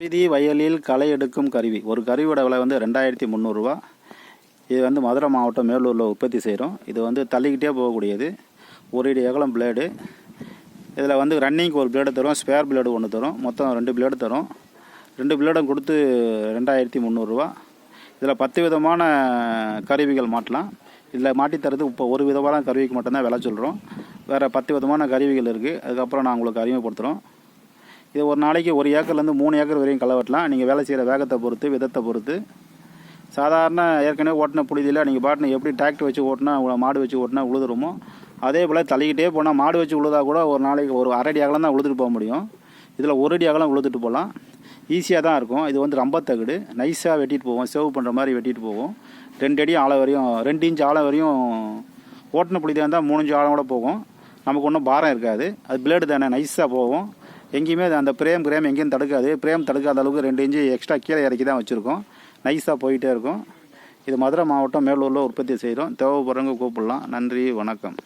வீதி வயலில் களை எடுக்கும் கருவி. ஒரு கருவியோட விலை வந்து ரெண்டாயிரத்தி முந்நூறுரூவா இது வந்து மதுரை மாவட்டம் மேலூரில் உற்பத்தி செய்கிறோம் இது வந்து தள்ளிக்கிட்டே போகக்கூடியது. ஒரு இடி அகலம் பிளேடு இதில் வந்து ரன்னிங்க்கு ஒரு பிளேடு தரும் ஸ்பேர் பிளேடு ஒன்று தரும். மொத்தம் ரெண்டு பிளேடு தரும். ரெண்டு பிளேடும் கொடுத்து ரெண்டாயிரத்தி முந்நூறுரூவா இதில் பத்து விதமான கருவிகள் மாட்டலாம். இதில் மாட்டித்தரது இப்போ ஒரு விதமான கருவிக்கு மட்டும்தான் விலை சொல்கிறோம் வேறு பத்து விதமான கருவிகள் இருக்குது அதுக்கப்புறம் நான் உங்களுக்கு அறிமுகப்படுத்துகிறோம் இது ஒரு நாளைக்கு ஒரு ஏக்கர்லேருந்து மூணு ஏக்கர் வரையும் களை வெட்டலாம். நீங்கள் வேலை செய்கிற வேகத்தை பொறுத்து விதத்தை பொறுத்து. சாதாரண ஏற்கனவே ஓட்டின புழுதியில் நீங்கள் பாட்டின எப்படி டிராக்டர் வச்சு ஓட்டினா உங்களை மாடு வச்சு ஓட்டினா உழுதுருமோ? அதே போல் தள்ளிக்கிட்டே போனால் மாடு வச்சு உழுதா கூட ஒரு நாளைக்கு ஒரு அரை அடி அகலம் தான் உழுதுட்டு போக முடியும். இதில் ஒரு அடி அகலம் உழுதுட்டு போகலாம். ஈஸியாக தான் இருக்கும். இது வந்து ரொம்ப தகுடு நைஸாக வெட்டிட்டு போவோம். சேவ் பண்ணுற மாதிரி வெட்டிட்டு போவோம். ரெண்டு அடி ஆழம் வரையும் ரெண்டு இன்ச் ஆழம் வரையும் ஓட்டின புழுதியாக இருந்தால் மூணு இன்ச்சு ஆழம் கூட போகும். நமக்கு ஒன்றும் பாரம் இருக்காது. அது பிளேடு தானே. நைஸாக போகும். எங்கேயுமே அந்த பிரேம் பிரேம் எங்கேயும் தடுக்காது. பிரேம் தடுக்காத அளவுக்கு ரெண்டு இன்ச்சு எக்ஸ்ட்ரா கீழே இறக்கி தான் வச்சுருக்கோம். நைஸாக போயிட்டே இருக்கும். இது மதுரை மாவட்டம் மேலூரில் உற்பத்தி செய்கிறோம் தேவைப்படுறவங்க கூப்பிடலாம். நன்றி வணக்கம்.